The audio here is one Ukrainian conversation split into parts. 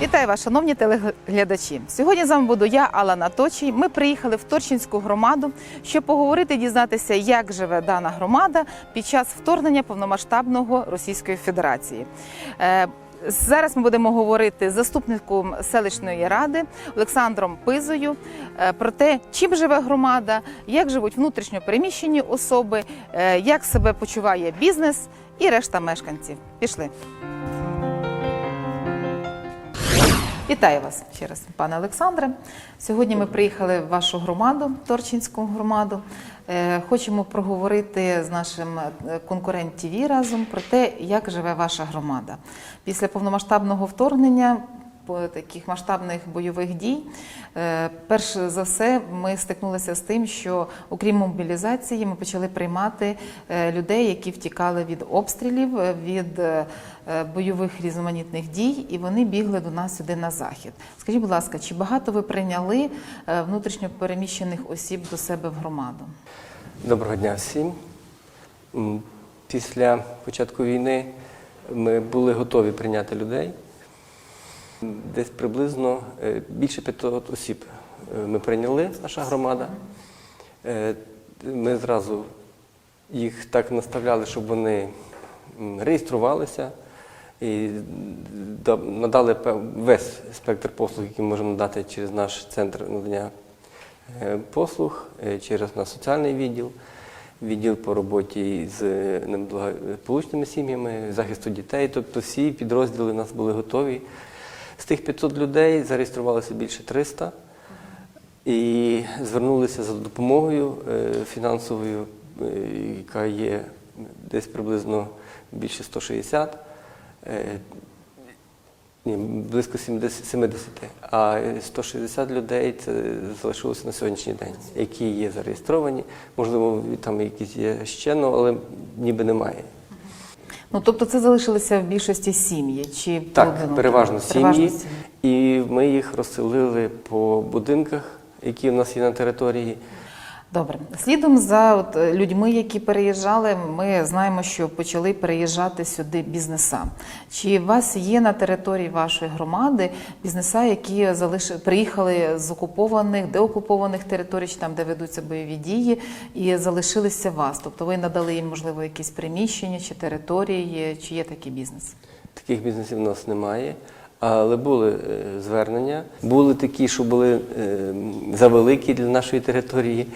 Вітаю вас, шановні телеглядачі. Сьогодні з вами буду я, Алла Точій. Ми приїхали в Торчинську громаду, щоб поговорити, дізнатися, як живе дана громада під час вторгнення повномасштабного Російської Федерації. Е, Зараз ми будемо говорити з заступником селищної ради Олександром Пизою е, про те, чим живе громада, як живуть внутрішньо переміщені особи, е, як себе почуває бізнес і решта мешканців. Пішли. Вітаю вас ще раз, пане Олександре. Сьогодні ми приїхали в вашу громаду, Торчинську громаду. Е, Хочемо проговорити з нашим е, конкурент ТВ разом про те, як живе ваша громада. Після повномасштабного вторгнення таких масштабних бойових дій, е, перш за все, ми стикнулися з тим, що окрім мобілізації, ми почали приймати е, людей, які втікали від обстрілів, е, від бойових різноманітних дій, і вони бігли до нас сюди на захід. Скажіть, будь ласка, чи багато ви прийняли внутрішньо переміщених осіб до себе в громаду? Доброго дня всім. Після початку війни ми були готові прийняти людей. Десь приблизно е, більше 500 осіб е, ми прийняли, наша громада. Е, Ми зразу їх так наставляли, щоб вони реєструвалися і надали весь спектр послуг, які ми можемо надати через наш центр надання послуг, через наш соціальний відділ, відділ по роботі з неблагополучними сім'ями, захисту дітей. Тобто всі підрозділи у нас були готові. З тих 500 людей зареєструвалося більше 300 і звернулися за допомогою е, фінансовою, е, яка є десь приблизно більше 160. е, ні, близько 70, 70. А 160 людей це залишилося на сьогоднішній день, які є зареєстровані. Можливо, там якісь є ще, ну, але ніби немає. Ну тобто, це залишилися в більшості сім'ї чи Так, поодинокі? переважно сім'ї. І ми їх розселили по будинках, які в нас є на території. Добре, слідом за от, е, людьми, які переїжджали, ми знаємо, що почали переїжджати сюди бізнеса. Чи у вас є на території вашої громади бізнеса, які залиш... приїхали з окупованих, деокупованих територій, чи там, де ведуться бойові дії, і залишилися вас? Тобто ви надали їм, можливо, якісь приміщення чи території, чи є такий бізнес? Таких бізнесів у нас немає. Але були е, звернення. Були такі, що були е, завеликі для нашої території,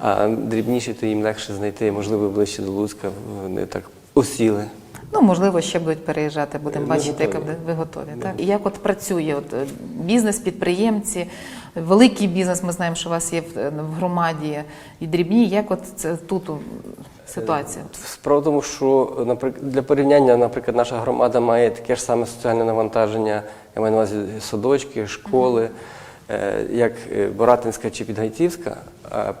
а дрібніші, то їм легше знайти, можливо, ближче до Луцька. Вони так осіли. Ну, можливо, ще будуть переїжджати, будемо Ми бачити, як ви готові. Так? І як от працює от, е, бізнес, підприємці, великий бізнес, ми знаємо, що у вас є в, е, громаді і дрібні. Як от це тут ситуація? Справа в тому, що наприклад, для порівняння, наприклад, наша громада має таке ж саме соціальне навантаження, я маю на увазі садочки, школи, е, як е, Боратинська чи Підгайцівська,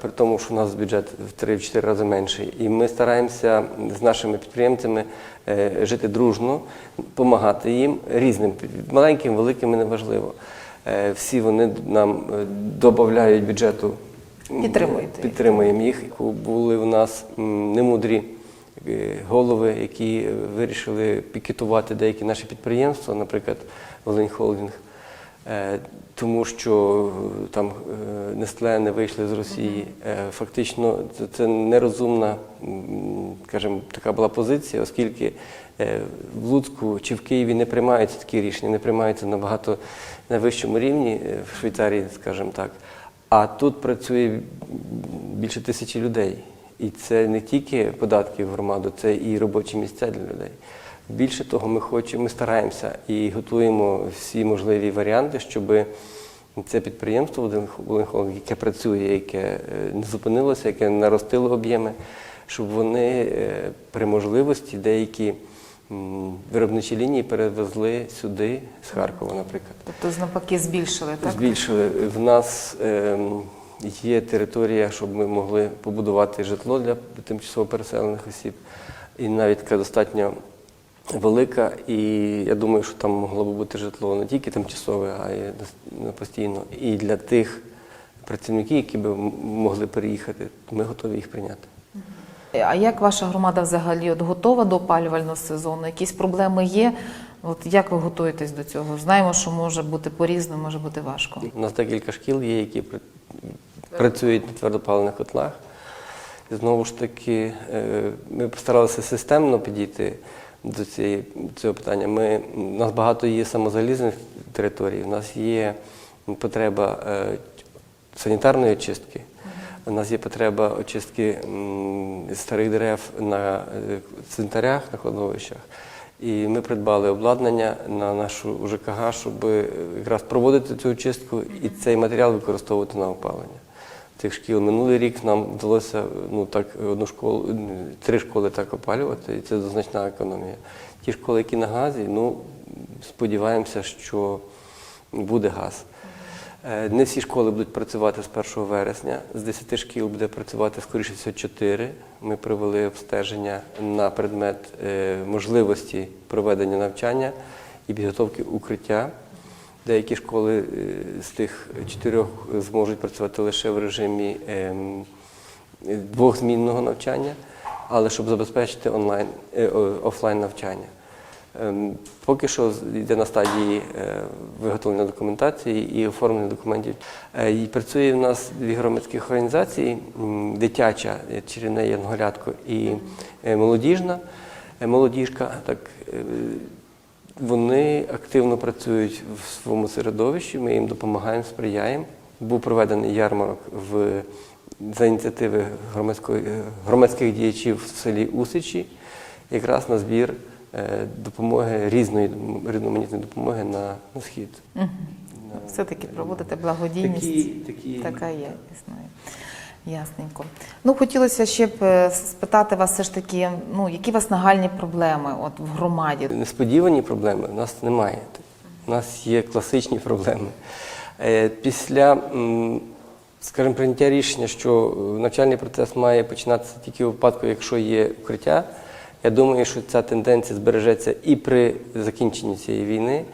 при тому, що у нас бюджет в 3-4 рази менший. І ми стараємося з нашими підприємцями е, жити дружно, допомагати їм різним, маленьким, великим, неважливо. Е, Всі вони нам е, додають бюджету Підтримуєте. Підтримуємо їх. Були у нас немудрі е, голови, які вирішили пікетувати деякі наші підприємства, наприклад, Волинь Холдинг, е, тому що е, там е, Нестле не вийшли з Росії. Е, Фактично, це- нерозумна, скажімо, така була позиція, оскільки в Луцьку чи в Києві не приймаються такі рішення, не приймаються набагато на вищому рівні, в Швейцарії, скажімо так. А тут працює більше тисячі людей. І це не тільки податки в громаду, це і робочі місця для людей. Більше того, ми хочемо, ми стараємося і готуємо всі можливі варіанти, щоб це підприємство яке працює, яке е, не зупинилося, яке наростило об'єми, щоб вони е, при можливості деякі виробничі лінії перевезли сюди з Харкова, наприклад. Тобто, навпаки, збільшили, так? Збільшили. В нас ем, є територія, щоб ми могли побудувати житло для тимчасово переселених осіб. І навіть така достатньо велика. І я думаю, що там могло би бути житло не тільки тимчасове, а й на постійно. І для тих працівників, які би могли переїхати, ми готові їх прийняти. А як ваша громада взагалі от готова до опалювального сезону? Якісь проблеми є? От як ви готуєтесь до цього? Знаємо, що може бути по-різному, може бути важко. У нас декілька шкіл є, які працюють на твердопаливних котлах. І знову ж таки, е, ми постаралися системно підійти до цієї, цього питання. Ми, у нас багато є самозалізних територій, у нас є потреба е, санітарної очистки. У нас є потреба очистки старих дерев на е, цвинтарях, на кладовищах. І ми придбали обладнання на нашу ЖКГ, щоб якраз проводити цю очистку і цей матеріал використовувати на опалення цих шкіл. Минулий рік нам вдалося ну, так, одну школу, три школи так опалювати, і це значна економія. Ті школи, які на газі, ну, сподіваємося, що буде газ. Е, Не всі школи будуть працювати з 1 вересня. З 10 шкіл буде працювати скоріше всього 4. Ми провели обстеження на предмет е, можливості проведення навчання і підготовки укриття. Деякі школи е, з тих чотирьох зможуть працювати лише в режимі ем, двохзмінного навчання, але щоб забезпечити онлайн, е, офлайн навчання. Ем, Поки що йде на стадії е, виготовлення документації і оформлення документів. І працює в нас дві громадські організації: дитяча е, чарівне Янголятко і молодіжна молодіжка. Так, вони активно працюють в своєму середовищі, ми їм допомагаємо, сприяємо. Був проведений ярмарок в, за ініціативи громадських діячів в селі Усичі, якраз на збір е, допомоги різної різноманітної допомоги на, на схід. На- Все-таки проводите благодійність. Такі, такі Така є, існує. Ясненько. Ну, хотілося ще б е, спитати вас все ж таки, ну, які у вас нагальні проблеми от, в громаді? Несподівані проблеми в нас немає. У нас є класичні проблеми. Е, Після, скажімо, прийняття рішення, що навчальний процес має починатися тільки у випадку, якщо є укриття, я думаю, що ця тенденція збережеться і при закінченні цієї війни,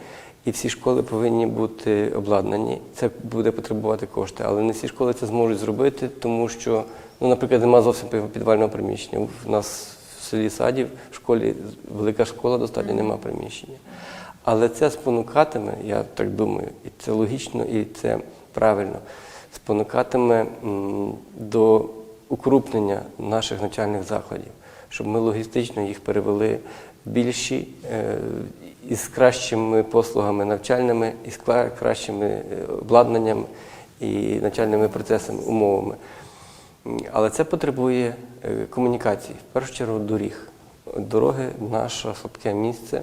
і всі школи повинні бути обладнані. Це буде потребувати кошти, але не всі школи це зможуть зробити, тому що, ну, наприклад, немає зовсім підвального приміщення. У нас в селі Садів, в школі велика школа достатньо, немає приміщення. Але це спонукатиме, я так думаю, і це логічно, і це правильно, спонукатиме до укрупнення наших навчальних закладів, щоб ми логістично їх перевели в більші е, із кращими послугами навчальними, із кращими е, обладнанням і навчальними процесами, умовами. Але це потребує е, комунікації, в першу чергу доріг. Дороги наше слабке місце.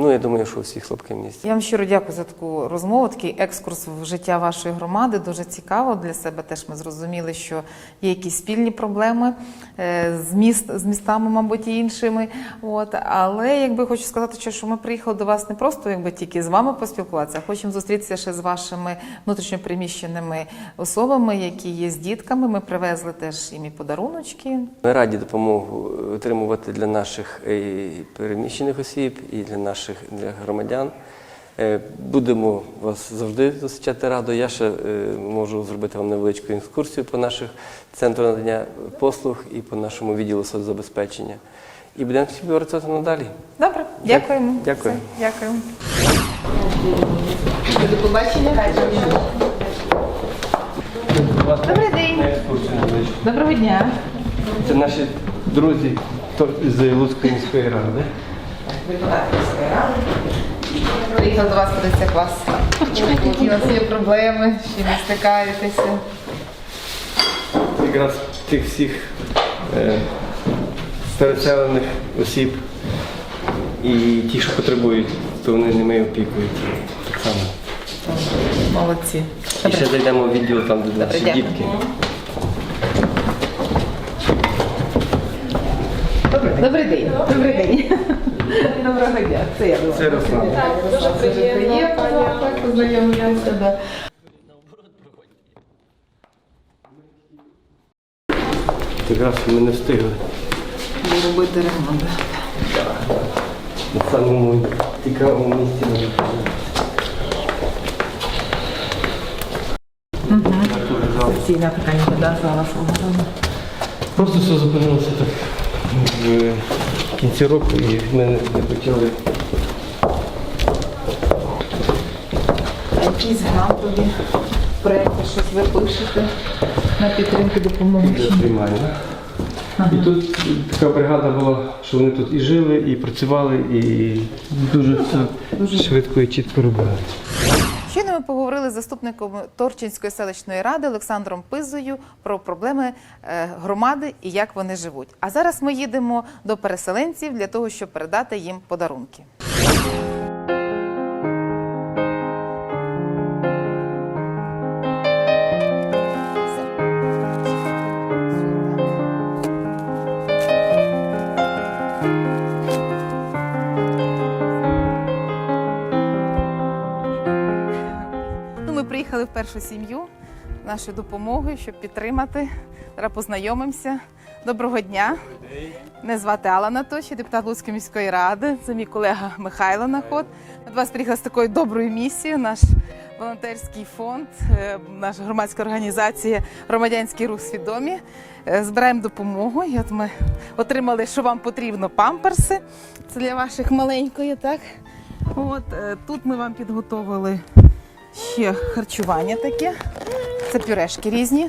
Ну, я думаю, що у всіх слабке місце. Я вам щиро дякую за таку розмову, такий екскурс в життя вашої громади. Дуже цікаво для себе. Теж ми зрозуміли, що є якісь спільні проблеми е, з міст з містами, мабуть, і іншими. От але якби хочу сказати, що- що ми приїхали до вас не просто якби тільки з вами поспілкуватися, а хочемо зустрітися ще з вашими внутрішньопереміщеними особами, які є з дітками. Ми привезли теж їм і подаруночки. Ми раді допомогу отримувати для наших е, переміщених осіб і для наших для громадян. Е, Будемо вас завжди зустрічати радо. Я ще е, можу зробити вам невеличку екскурсію по наших центру надання послуг і по нашому відділу соцзабезпечення. І будемо співпрацювати надалі. Добре, дякуємо. Дякую. Все, Дякую. До побачення. Добрий день. Доброго дня. Це наші друзі з Луцької міської ради. Приїхав до вас подивитися клас. Які у вас є проблеми, з чим ви стикаєтеся? якраз тих всіх е, переселених осіб і ті, що потребують, то вони ними опікують. Так само. Молодці. І ще зайдемо в відділ там, де наші дякую. дітки. Добрий день. Добрий день. Доброго дня. Це я думаю. Це Руслан. Дуже приємно. Так познайомилися. да. Якраз ми не встигли Робити ремонт. на самому цікавому місці. Сесійне питання вода зала свого. Просто все зупинилося так в кінці року і мене не хотіли. Якісь грантові проєкти, щось ви пишете на підтримку допомоги? Ага. І тут така бригада була, що вони тут і жили, і працювали, і дуже все швидко і чітко робили. Щойно ми поговорили з заступником Торчинської селищної ради Олександром Пизою про проблеми е, громади і як вони живуть. А зараз ми їдемо до переселенців для того, щоб передати їм подарунки. Ну, ми приїхали в першу сім'ю нашою допомогою, щоб підтримати. Зараз познайомимося. Доброго дня. Мене звати Алла Наточі, депутат Луцької міської ради. Це мій колега Михайло Наход. До вас приїхали з такою доброю місією. Наш волонтерський фонд, е, наша громадська організація Громадянський рух свідомі. Е, Збираємо допомогу. І от ми отримали, що вам потрібно памперси. Це для ваших маленької, так? От е, тут ми вам підготовили ще харчування таке. Це пюрешки різні.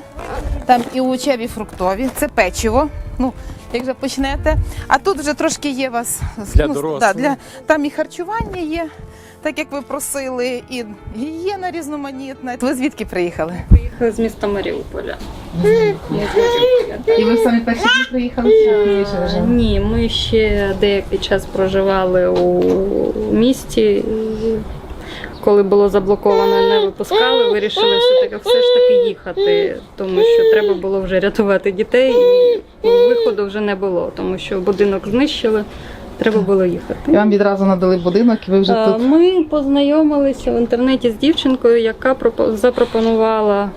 Там і овочеві, фруктові, це печиво. Ну, як вже почнете. А тут вже трошки є вас Для ну, дорослих. Да, для, там і харчування є, так як ви просили, і гігієна різноманітна. Ви звідки приїхали? Приїхали з міста Маріуполя. Ми з Маріуполя. І ви самі перші дні приїхали чи пізніше? Ні, ми ще деякий час проживали у місті. Коли було заблоковано, не випускали, вирішили все таки все ж таки їхати, тому що треба було вже рятувати дітей, і виходу вже не було, тому що будинок знищили, треба було їхати. І вам відразу надали будинок, і ви вже Е, тут. Ми познайомилися в інтернеті з дівчинкою, яка пропо- запропонувала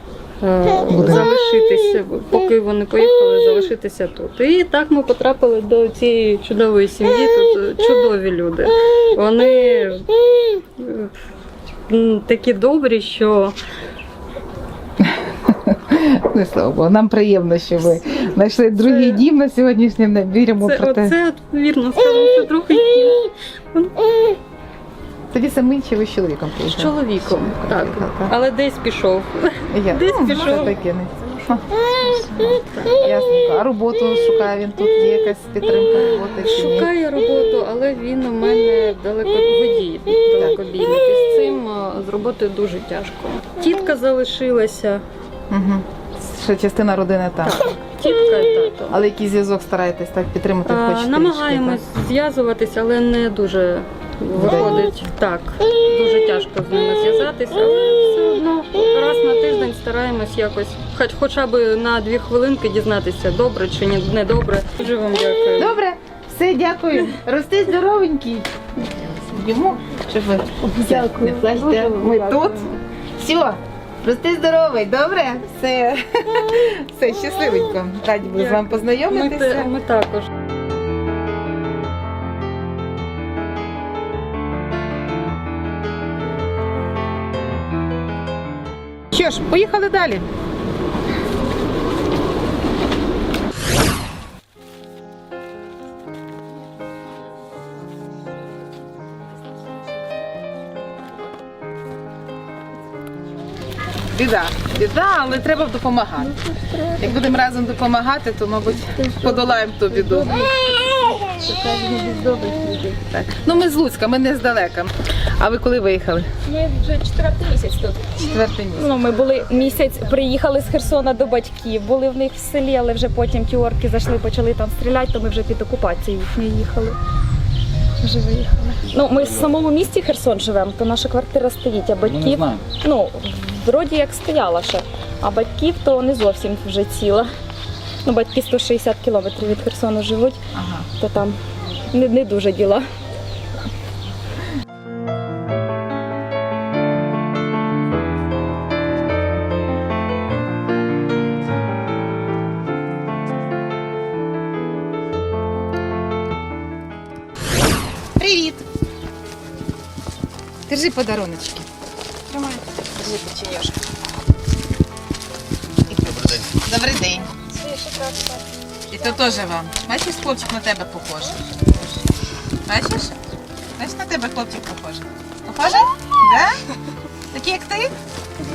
е, залишитися, поки вони поїхали, залишитися тут. І так ми потрапили до цієї чудової сім'ї. Тут чудові люди. Вони е, такі добрі, що Не слава Богу. Нам приємно, що ви знайшли другий дім на сьогоднішній день. Віримо це, про те. оце вірно сказав, це трохи Тоді самі чи ви з чоловіком з чоловіком. Так, але десь пішов. Я. Десь Ну, пішов. таке. Ясненько. А роботу шукає він тут, є якась підтримка роботи чи ні? Шукає роботу, але він у мене далеко водій, далекобійник. І з цим е, з роботою дуже тяжко. Тітка залишилася, Угу. Ще частина родини там. тітка і тато. Але який зв'язок стараєтесь так підтримати А, хоч намагаємось зв'язуватися, але не дуже виходить. Так, дуже тяжко з ними зв'язатися, але все одно стараємось якось, хоч хоча б на дві хвилинки дізнатися, добре чи ні, не добре. Дуже вам дякую. Добре, все, дякую. Рости здоровенький. Йому, щоб ви все, не плачте. Ми тут. Все, рости здоровий, добре? Все. Все, щасливенько. Раді були з вами Ми, познайомитися. те- ми також. Що ж, поїхали далі. Біда, біда, але треба допомагати. Як будемо разом допомагати, то, мабуть, подолаємо ту біду. Так. Ну, ми з Луцька, ми не здалека. А ви коли виїхали? Ми вже четвертий місяць тут. Четвертий місяць. Ну, ми були місяць, приїхали з Херсона до батьків, були в них в селі, але вже потім ті орки зайшли, почали там стріляти, то ми вже під окупацією їхньою їхали. Вже виїхали. Ну, ми в самому місті Херсон живемо, то наша квартира стоїть, а батьків. Ну, вроді як стояла ще, а батьків то не зовсім вже ціла. Ну, батьки 160 кілометрів від Херсону живуть, Ага. то там не, не дуже діла. Держи подаруночки. Тримай. Держи печенюшки. Добрий день. Добрий день. І то теж вам. Бачиш, хлопчик на тебе похожий. Бачиш? Бачиш, на тебе хлопчик похожий. Похожий? Да? Такий як ти?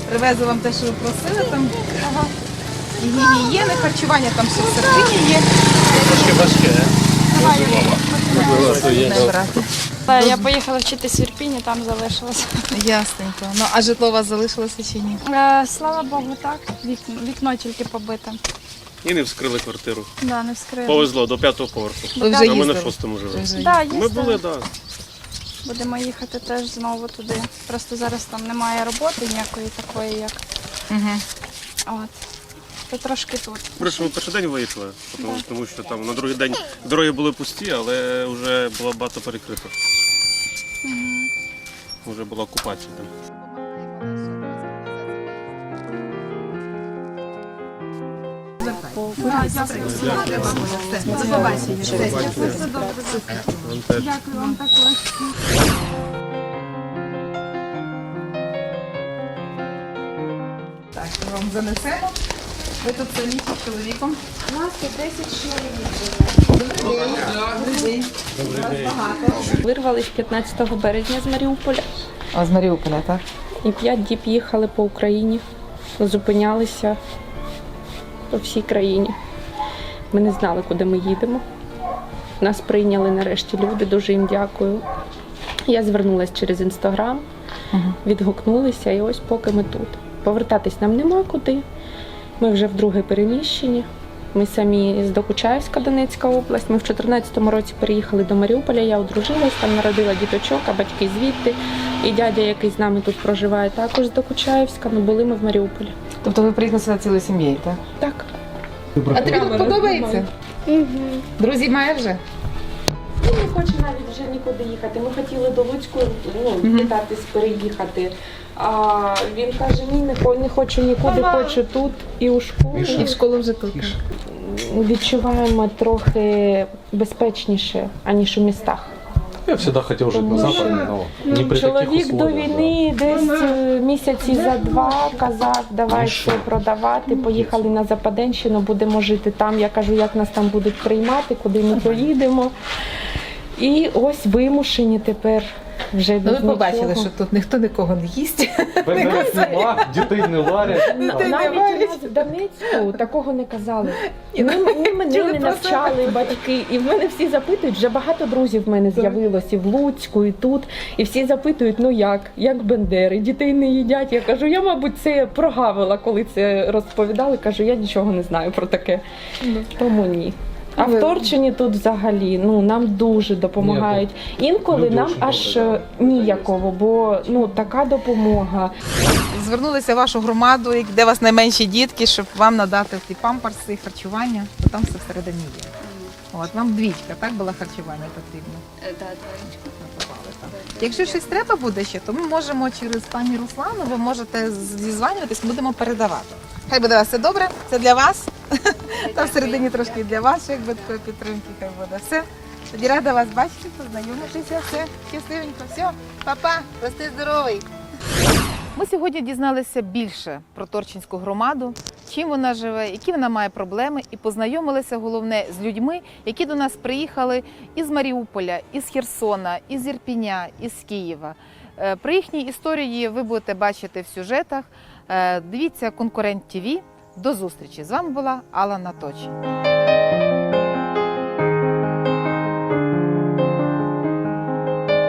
привезли вам те, що ви просили. Там і гігієни, харчування, там все в середині є. Не брати. Та я поїхала вчитись в Ірпіні, там залишилася. Ясненько. Ну а житло у вас залишилося чи ні? Е, слава Богу, так. Вікно, вікно тільки побите. І не вскрили квартиру. Да, не вскрили. Повезло до п'ятого поверху. Ви вже А ми на їздили? шостому живемо. Вже Да, Ми їздили. були, так. Будемо їхати теж знову туди. Просто зараз там немає роботи ніякої такої, як. Мгм. От. То трошки тут. Ми ми перший день виїхали, тому, тому що там на другий день дороги були пусті, але вже було багато перекрито. Вже була окупація там. Дякую вам також. Так, ми вам занесемо. Ви тут самі з чоловіком. У нас тут 10 чоловік. Добрий день. Вирвались 15 березня з Маріуполя А з Маріуполя, так? і п'ять діб їхали по Україні, зупинялися по всій країні. Ми не знали, куди ми їдемо. Нас прийняли нарешті люди, дуже їм дякую. Я звернулася через інстаграм, відгукнулися, і ось поки ми тут. Повертатись нам нема куди. Ми вже вдруге переміщені. Ми самі з Докучаївська, Донецька область. Ми в 2014 році переїхали до Маріуполя. Я одружилась, там народила діточок, а батьки звідти. І дядя, який з нами тут проживає, також з Докучаєвська. Ну були ми в Маріуполі. Тобто ви приїхали сюди цілою сім'єю, так? Так. А тобі тут подобається? Друзі має вже? Не хоче навіть вже нікуди їхати. Ми хотіли до Луцьку ну, питатись переїхати. А він каже: ні, не, хо- не хочу нікуди, хочу тут і у школу. І в школу вже тут. Відчуваємо трохи безпечніше, аніж у містах. Я всегда хотел жить на Западе, но не при таких Чоловік до условиях. да. війни десь е, місяці за два казав, давай все продавати. Поїхали на Западенщину, будемо жити там. Я кажу, як нас там будуть приймати, куди ми поїдемо. І ось вимушені тепер вже Ну, без ви побачили, нічого. що тут ніхто нікого не їсть. Бендерів нема, дітей не варять. Ну, Навіть у нас в Донецьку такого не казали. Ну, ні мене не навчали батьки. І в мене всі запитують, вже багато друзів в мене з'явилось і в Луцьку, і тут. І всі запитують, ну як, як бендери, дітей не їдять. Я кажу, я, мабуть, це прогавила, коли це розповідали. Кажу, я нічого не знаю про таке. Тому ні. А в Торчині тут взагалі ну нам дуже допомагають. Інколи Люди нам аж добре, е, ніяково, бо ну така допомога. Звернулися в вашу громаду, як- де у вас найменші дітки, щоб вам надати ті памперси, харчування, то там все всередині є. От вам двічка, так було харчування потрібно. Написали, так. Якщо щось треба буде ще, то ми можемо через пані Руслану, ви можете зізванюватись, будемо передавати. Хай буде у вас все добре, це для вас. Та всередині трошки для вас, якби такої підтримки, хай буде. Все. Тоді рада вас бачити, познайомитися, все, щасливенько, все, па-па, рости здоровий. Ми сьогодні дізналися більше про Торчинську громаду, чим вона живе, які вона має проблеми, і познайомилися головне з людьми, які до нас приїхали із Маріуполя, із Херсона, із Ірпіня, із Києва. Е, Про їхні історії ви будете бачити в сюжетах. Е, Дивіться конкурент ТВ. До зустрічі! З вами була Алла Наточі.